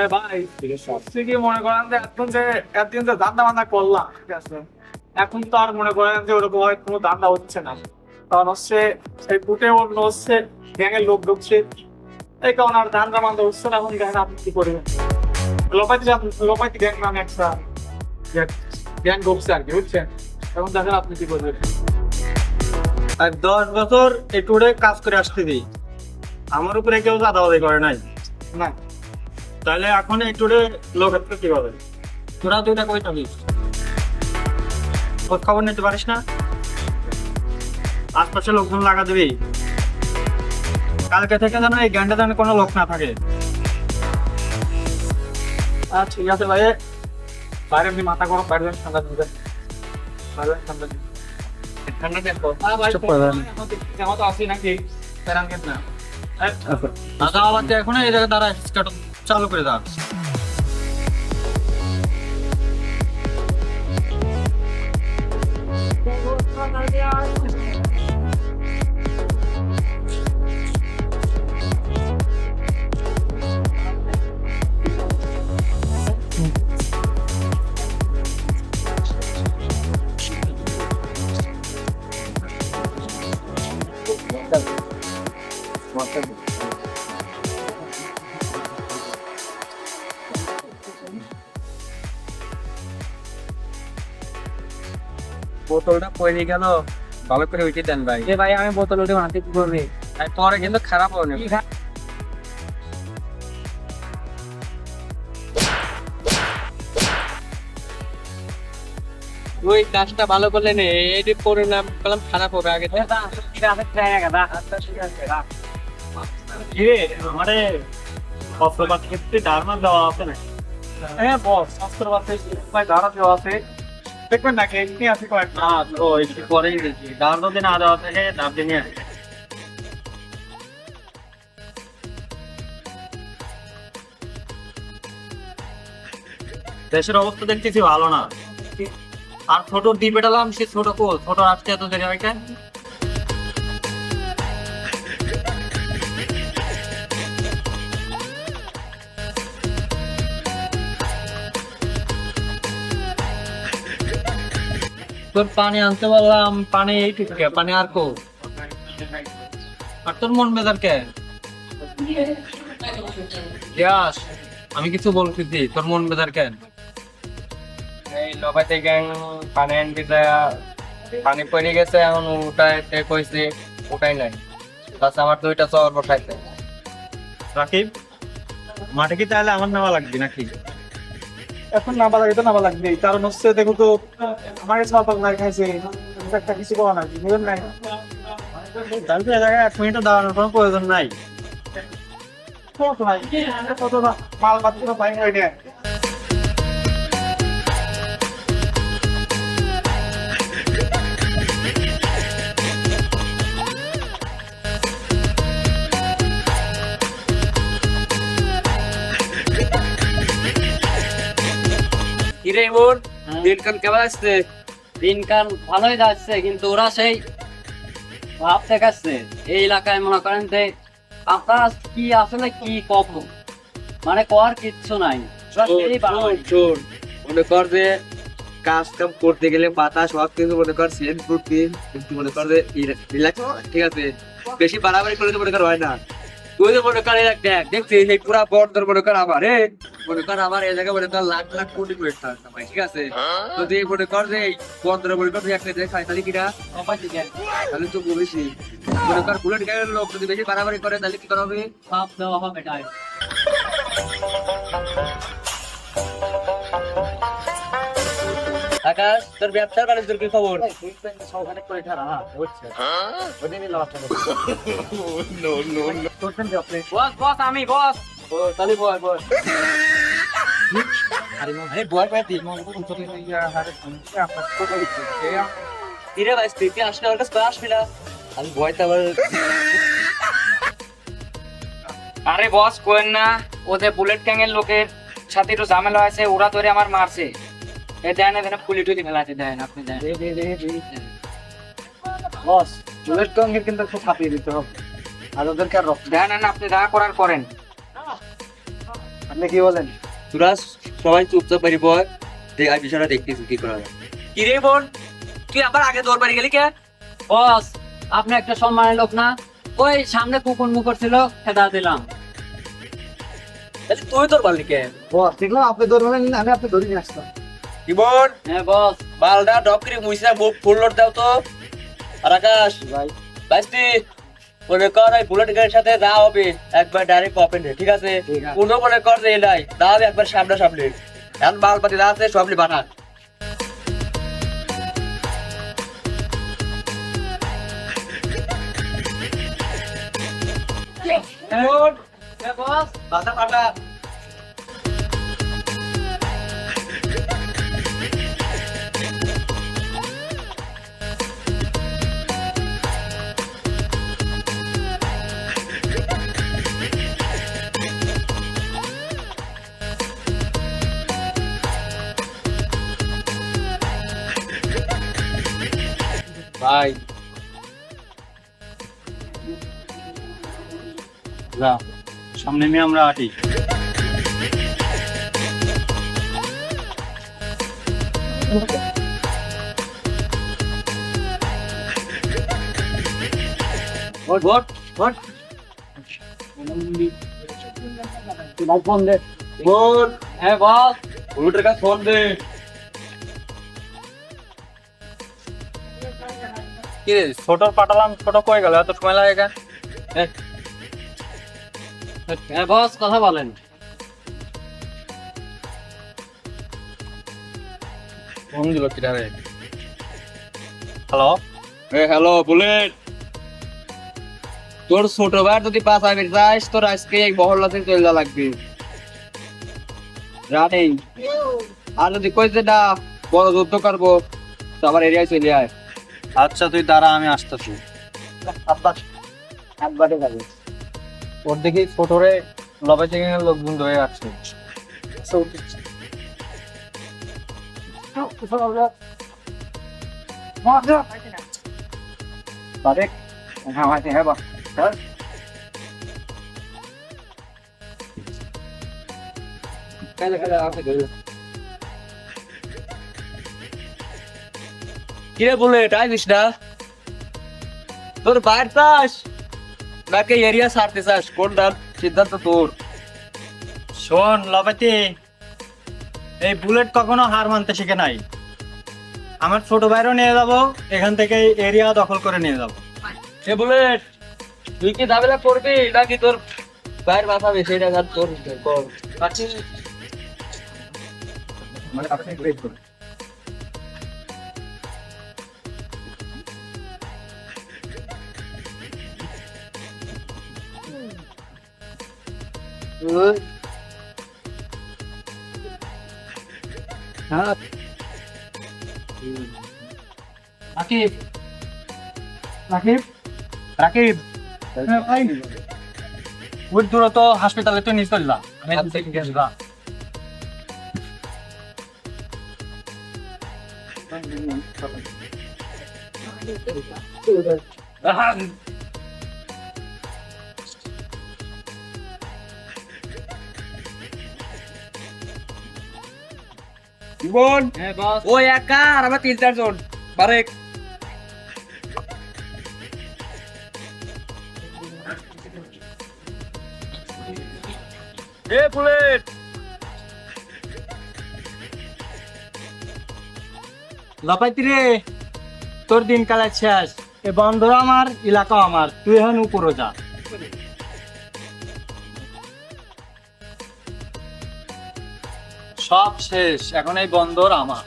এ ভাই। ঠিকই মনে করেন যে এখন যে এতদিন যে ধান্দা বান্দা করলাম ঠিক আছে? এখন তো আর মনে করেন যে ওরকম হয় কোনো ধান্দা হচ্ছে না। কারণ হচ্ছে সেই বুটে অন্য হচ্ছে গ্যাংয়ের লোক ঢুকছে এই কারণে আর ধান্দা বান্দা হচ্ছে না এখন দেখেন আপনি কি করবেন লোপাইতে লোপাইতে গ্যাং নামে একটা গ্যাং ঢুকছে আর কি বুঝছেন? এখন দেখেন আপনি কি করবেন আর দশ বছর এই ট্যুরে কাজ করে আসতে দিই। আমার উপরে কেউ চাঁদাবাদি করে নাই। না তাহলে এখন এই ট্যুরে লোক হাতে কি হবে তোরা দুইটা কই থাকি খোঁজ খবর নিতে পারিস না? আশপাশে লোকজন লাগা দিবি। কালকে থেকে যেন এই জ্ঞানটা যেন কোনো লোক না থাকে। আচ্ছা ঠিক আছে ভাই। বাইরে এমনি মাথা গরম বাইরে যান ঠান্ডা দিবেন বাইরে ঠান্ডা দিবেন ঠান্ডা দেখো ভাই চুপ করে দাঁড়ান। জামা তো আসি নাকি? না। এখন এই জায়গায় দাঁড়া স্টার্ট চালু করে দাও। বোতলটা পড়ে গেল। ভালো করে উঠে দেন ভাই। এ ভাই আমি বোতল উঠে মাটি কি করবে? পরে কিন্তু খারাপ হবে ওই কাজটা ভালো করলে নে এটি করে না বললাম খারাপ হবে আগে। কিরে আমারে অস্ত্রপাতি ক্ষেত্রে ডারমান দেওয়া আছে না হ্যাঁ, বস, অস্ত্র আছে, ভাই ধারা দেওয়া আছে। দেখবেন আছে কয়েকটা আসি। দেশের অবস্থা দেখতেছি ভালো না। আর ছোট দিয়ে পেটালাম, সে ছোট কো? ছোট আসছে এত দেরি তোর পানি আনতে বললাম পানি এই ঠিক পানি আর কো? আর তোর মন মেজার কে? ইয়াস আমি কিছু বলতেছি তোর মন মেজার কেন এই লবাইতে গ্যাং পানি আনতে পানি পড়ে গেছে এখন ওটাই তে কইছে ওটাই নাই। বাস আমার দুইটা চর বসাইছে রাকিব মাঠে কি তাহলে আমার নেওয়া লাগবে নাকি? এখন নামা লাগে তো নামা লাগবে কারণ হচ্ছে দেখো তো আমার কাছে মাথা না খাইছে একটা কিছু করা না বুঝলেন নাই? তাহলে তো জায়গায় এক মিনিটও দাঁড়ানোর কোনো প্রয়োজন নাই। কত ভাই কত মাল মাত্র পাই হয় না কিরে দিনকাল কেমন আসছে? ভালোই যাচ্ছে কিন্তু ওরা সেই ভাব দেখাচ্ছে। এই এলাকায় মনে করেন যে আপনার কি আসলে কি কপ মানে কর কিচ্ছু নাই। মনে কর যে কাজ কাম করতে গেলে পাতা সব কিছু মনে কর সেন করতে কিন্তু মনে কর যে ঠিক আছে? বেশি বাড়াবাড়ি করলে তো মনে কর হয় না। তুই তো মনে কর দেখ দেখছি এই পুরা বন্দর মনে কর আমার মনে কর আমার এই জায়গায় মনে কর লাখ লাখ কোটি কোটি টাকা কামাই ঠিক আছে? তো তুই মনে কর যে বর্ধর মনে কর তুই একটা দেখাই তাহলে কিনা তাহলে তো বেশি। মনে কর বুলেট গাড়ির লোক যদি বেশি বাড়াবাড়ি করে তাহলে কি করা হবে? সব দেওয়া হবে তাই তোর ব্যবসার বাণিজ্যের কি খবর? বস বস আমি বস। তাহলে আরে বয় পায় দিই কিরে ভাই তুই কি আসলে ওর কাছে? আসবি না? আমি ভয়টা আবার আরে বস কোয়েন না ওদের বুলেট গ্যাং এর লোকের সাথে একটু ঝামেলা আছে ওরা ধরে আমার মারছে। এ দেন এখানে পুলি টুলি ফেলাতে দেন আপনি দেন। বস বুলেট টঙ্গের কিন্তু খুব কাঁপিয়ে দিতে হবে। আর ওদেরকে আর রক্ত দেন না আপনি যা করার করেন। আপনি কি বলেন? তোরা সবাই চুপচাপ বাড়ি পর আমি বিষয়টা দেখতেছি কি করা যায়। কি রে বোন তুই আবার আগে দৌড় বাড়ি গেলি কে? বস আপনি একটা সম্মানের লোক না? ওই সামনে কুকুর মুকুর ছিল খেদা দিলাম। তুই তোর বাড়লি কে? বস দেখলাম আপনি ধরবেন আমি আপনি ধরে নিয়ে আসলাম কি হ্যাঁ বস। বালটা ডব করে মুইসা মুখ ফুল লোড দাও তো। আর আকাশ ভাই। বাইস্তি মনে কর ওই বুলেট গাড়ির সাথে যা হবে একবার ডাইরেক্ট ওপেন ঠিক আছে? কোনো মনে কর যে এলাই তাহলে একবার সামনে সামনে। এখন মাল পাতি যা আছে সবলি বানা। হ্যাঁ বস। বাতা পাটা ভাই যা সামনে নিয়ে আমরা আটি ভোট ভোট ভোট। হ্যাঁ বস বুলেটের কাছে ফোন দে। কি ছোট পাঠালাম, ছোট কই গেল? এত সময় লাগে কেন? হ্যাঁ। বস, কথা বলেন। ফোন দিল কিরা রে? হ্যালো? এ, হ্যালো, বুলেট। তোর ছোট ভাই যদি পাঁচ আগে যাস, তোর আজকে এই মহল্লা থেকে চলে লাগবে। রানিং। আর যদি কইছে না, বড় যুদ্ধ করব, তো আমার এরিয়ায় চলে আয়। আচ্ছা তুই দাঁড়া আমি আসতেছি। একবারে যাবে ওর দেখি ছোটরে লবাই থেকে লোকজন ধরে আসছে। হ্যাঁ হ্যাঁ বা কিরে বুলেট আইস না? তোর বাইর চাস নাকি এরিয়া ছাড়তে চাস? কোন কোনটা? সিদ্ধান্ত তোর। শোন লবাতি এই বুলেট কখনো হার মানতে শিখে নাই। আমার ছোট ভাইরও নিয়ে যাব এখান থেকে এরিয়া দখল করে নিয়ে যাব। এ বুলেট তুই কি ঝামেলা করবি? নাকি তোর বাইর মাথা বেশি? এটা তোর কর রাকিব রাকিব রাকিব। ভাই ওই দূরত হাসপাতালে তো নিয়ে চললা আমি দেখে গেছি বা বোন হ্যাঁ একা আর আমার তিন চারজন বারেক। এ বুলেট। লাপাইতি রে তোর দিন কালে শেষ। এ বন্দর আমার এলাকা আমার। তুই এখন উপরে যা। সব শেষ। এখন এই বন্দর আমার।